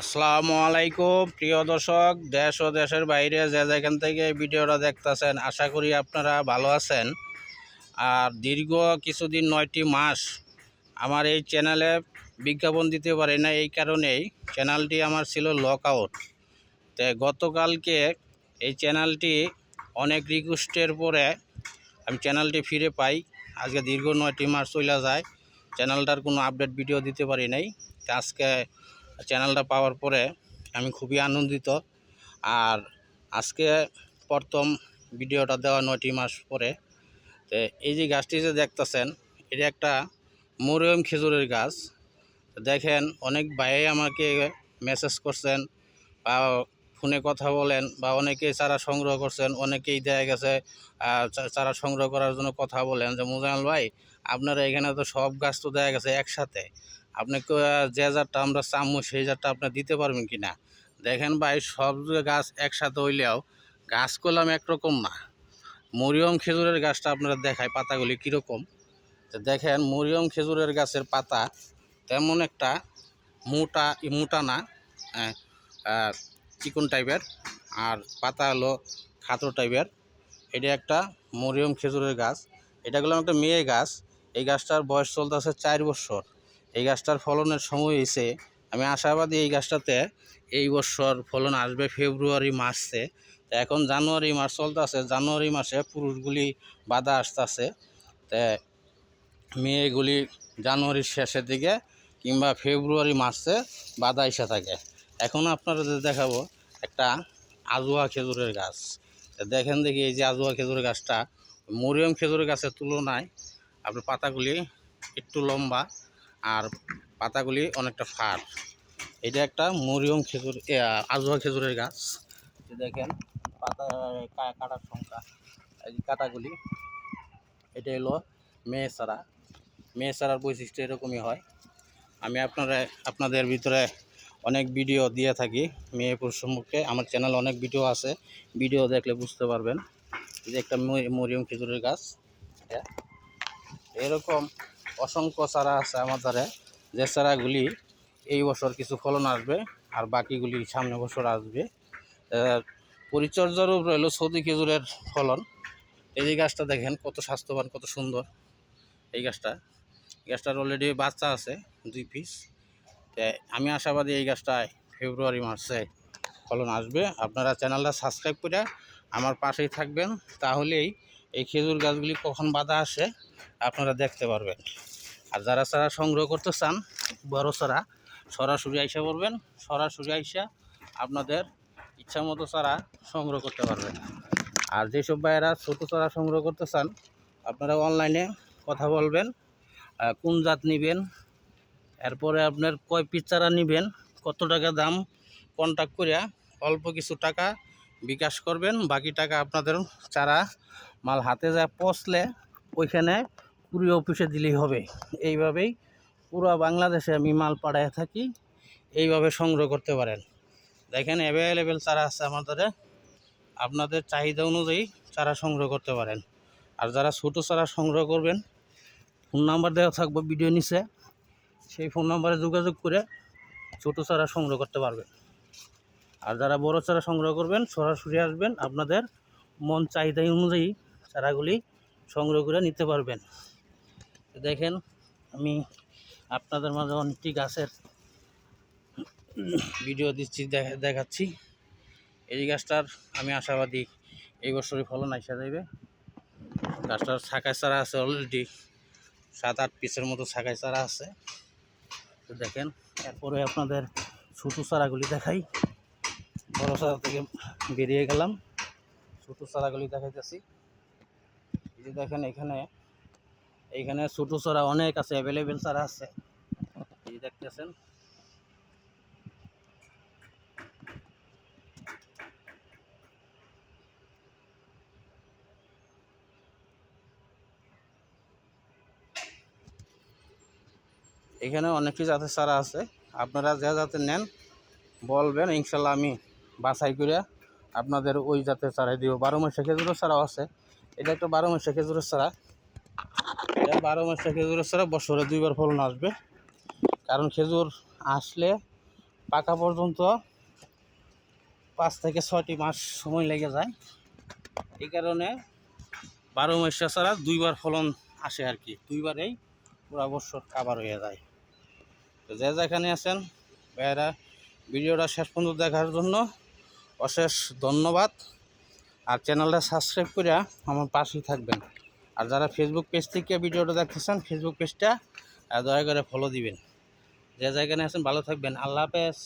আসসালামু আলাইকুম, প্রিয় দর্শক, দেশ ও দেশের বাইরে যে যেখান থেকে ভিডিওটা দেখতেছেন, আশা করি আপনারা ভালো আছেন। আর দীর্ঘ কিছুদিন নয়টি মাস আমার এই চ্যানেলে বিজ্ঞাপন দিতে পারি না এই কারণেই চ্যানেলটি আমার ছিল লক আউট। তো গতকালকে এই চ্যানেলটি অনেক রিকোয়েস্টের পরে আমি চ্যানেলটি ফিরে পাই। আজকে দীর্ঘ নয়টি মাস চলে যায়, চ্যানেলটার কোনো আপডেট ভিডিও দিতে পারি নাই। আজকে চ্যানেলটা পাওয়ার পরে আমি খুবই আনন্দিত। আর আজকে প্রথম ভিডিওটা দেওয়া নয়টি মাস পরে। তো এই যে গাছটি যে দেখতেছেন, এটা একটা মরিয়ম খেজুরের গাছ। দেখেন, অনেক ভাই আমাকে মেসেজ করছেন বা ফোনে কথা বলেন বা অনেকেই চারা সংগ্রহ করছেন, অনেকেই দেয়া গেছে চারা সংগ্রহ করার জন্য কথা বলেন যে মুজামাল ভাই, আপনারা এখানে তো সব গাছ তো দেয়া গেছে একসাথে। আপনি যে জারটা আমরা চামু সেই জারটা আপনি দিতে পারবেন কি না দেখেন ভাই সব গাছ একসাথে হইলেও গাছ করলাম একরকম না। মরিয়ম খেজুরের গাছটা আপনারা দেখায় পাতাগুলি কীরকম। তো দেখেন মরিয়ম খেজুরের গাছের পাতা তেমন একটা মোটা মোটা না আহ, চিকন টাইপের। আর পাতা হলো খাতো টাইপের। এটা একটা মরিয়ম খেজুরের গাছ। এটা হলো একটা মেয়ে গাছ। এই গাছটার বয়স চলতেছে চার বছর। এই গাছটার ফলনের সময় হয়েছে। আমি আশাবাদী এই গাছটাতে এই বছর ফলন আসবে ফেব্রুয়ারি মাসে তো এখন জানুয়ারি মাস চলতেছে। জানুয়ারি মাসে পুরুষগুলি বাধা আসতেছে। তো মেয়েগুলি জানুয়ারির শেষের দিকে কিংবা ফেব্রুয়ারি মাসে বাধা এসে থাকে। এখন আপনারা আপনাদের দেখাবো একটা আজুয়া খেজুরের গাছ। দেখেন দেখি এই যে আজুয়া খেজুরের গাছটা। মরিয়ম খেজুরের গাছের তুলনায় আপনার পাতাগুলি একটু লম্বা। আর পাতাগুলি অনেকটা ফাট এটা একটা মরিয়ম খেজুর আজুয়া খেজুরের গাছ। দেখেন, পাতা কাটার সংখ্যা। এই কাটাগুলি, এটা হলো মেয়ে চারা। মেয়ে চারার বৈশিষ্ট্য এরকমই হয়। আমি আপনারা, আপনাদের ভিতরে অনেক ভিডিও দিয়ে থাকি মেয়ে সম্পর্কে। আমার চ্যানেল অনেক ভিডিও আছে, ভিডিও দেখলে বুঝতে পারবেন। যে একটা মরিয়ম খেজুরের গাছ। এরকম অসংখ্য চারা আছে আমার দ্বারা যে চারাগুলি এই বছর কিছু ফলন আসবে আর বাকিগুলি সামনে বছর আসবে। আহ, পরিচর্যার উপর সৌদি খেজুরের ফলন। এই যে গাছটা দেখেন কত স্বাস্থ্যবান কত সুন্দর। এই গাছটা গাছটার অলরেডি বাচ্চা আছে দুই পিস আমি আশাবাদী এই গাছটায় ফেব্রুয়ারি মাসে ফলন আসবে। আপনারা চ্যানেলটা সাবস্ক্রাইব করে আমার পাশেই থাকবেন। তাহলেই এই খেজুর গাছগুলি কখন বাধা আসে আপনারা দেখতে পারবেন। আর যারা চারা সংগ্রহ করতে চান, বড় চারা, সরাসরি আইসা পড়বেন সরাসরি আইসা আপনাদের ইচ্ছা মতো চারা সংগ্রহ করতে পারবেন। আর যেসব ভাইয়েরা ছোটো চারা সংগ্রহ করতে চান, আপনারা অনলাইনে কথা বলবেন কোন জাত নেবেন, এরপরে আপনার কয় পিস চারা নেবেন, কত টাকা দাম কন্ট্যাক্ট করে অল্প কিছু টাকা বিকাশ করবেন, বাকি টাকা আপনাদের চারা মাল হাতে যা পচলে ওইখানে কুড়ি অফিসে দিলেই হবে। এইভাবেই পুরো বাংলাদেশে আমি মাল পাঠায় থাকি। এইভাবে সংগ্রহ করতে পারেন। দেখেন অ্যাভেলেবেল চারা আছে আমাদের। আপনাদের চাহিদা অনুযায়ী চারা সংগ্রহ করতে পারেন। আর যারা ছোটো চারা সংগ্রহ করবেন ফোন নাম্বার দেওয়া থাকবে ভিডিও নিচে। সেই ফোন নাম্বারে যোগাযোগ করে ছোটো চারা সংগ্রহ করতে পারবেন। আর যারা বড় চারা সংগ্রহ করবেন, সরাসরি আসবেন, আপনাদের মন চাহিদা অনুযায়ী চারাগুলি সংগ্রহ করে নিতে পারবেন। দেখেন, আমি আপনাদের মাঝে অনেকটি গাছের ভিডিও দিচ্ছি দেখাচ্ছি। এই গাছটার আমি আশাবাদী এই বছরই ফলন আসা যাবে গাছটার শাখায় চারা আছে অলরেডি সাত, আট পিসের মতো শাখায় চারা আছে। তো দেখেন, এরপরে আপনাদের ছোটো চারাগুলি দেখাই। বড় চারা থেকে বেরিয়ে গেলাম। ছোটো চারাগুলি দেখাইতেছি। এই যে দেখেন, এখানে এইখানে ছোটো চারা অনেক আছে অ্যাভেলেবেল চারা আছে। এই দেখতেছেন। এখানে অনেকটি জাতের চারা আছে। আপনারা যে জাতের নেন, বলবেন ইনশাল্লাহ আমি বাছাই করে আপনাদের ওই জাতের চারাই দিব। বারো মাসে খেজুরের চারাও আছে। এটা একটা বারো মাসে খেজুরের এটা বারো মাসে খেজুরের ছাড়া বছরে দুইবার ফলন আসবে। কারণ খেজুর আসলে পাকা পর্যন্ত পাঁচ থেকে ছয়টি মাস সময় লেগে যায়। এই কারণে বারো মাসা ছাড়া দুইবার ফলন আসে আর কি। দুইবারেই পুরা বছর কাবার হয়ে যায়। তো যে যেখানে আছেন ভাইয়েরা, ভিডিওটা শেষ পর্যন্ত দেখার জন্য অশেষ ধন্যবাদ। আর চ্যানেলটা সাবস্ক্রাইব করে আমার পাশেই থাকবেন। আর যারা ফেসবুক পেজ থেকে ভিডিওটা দেখতেছেন ফেসবুক পেজটা দয়া করে ফলো দিবেন। যে যেখানে আছেন ভালো থাকবেন। আল্লাহ হাফেজ।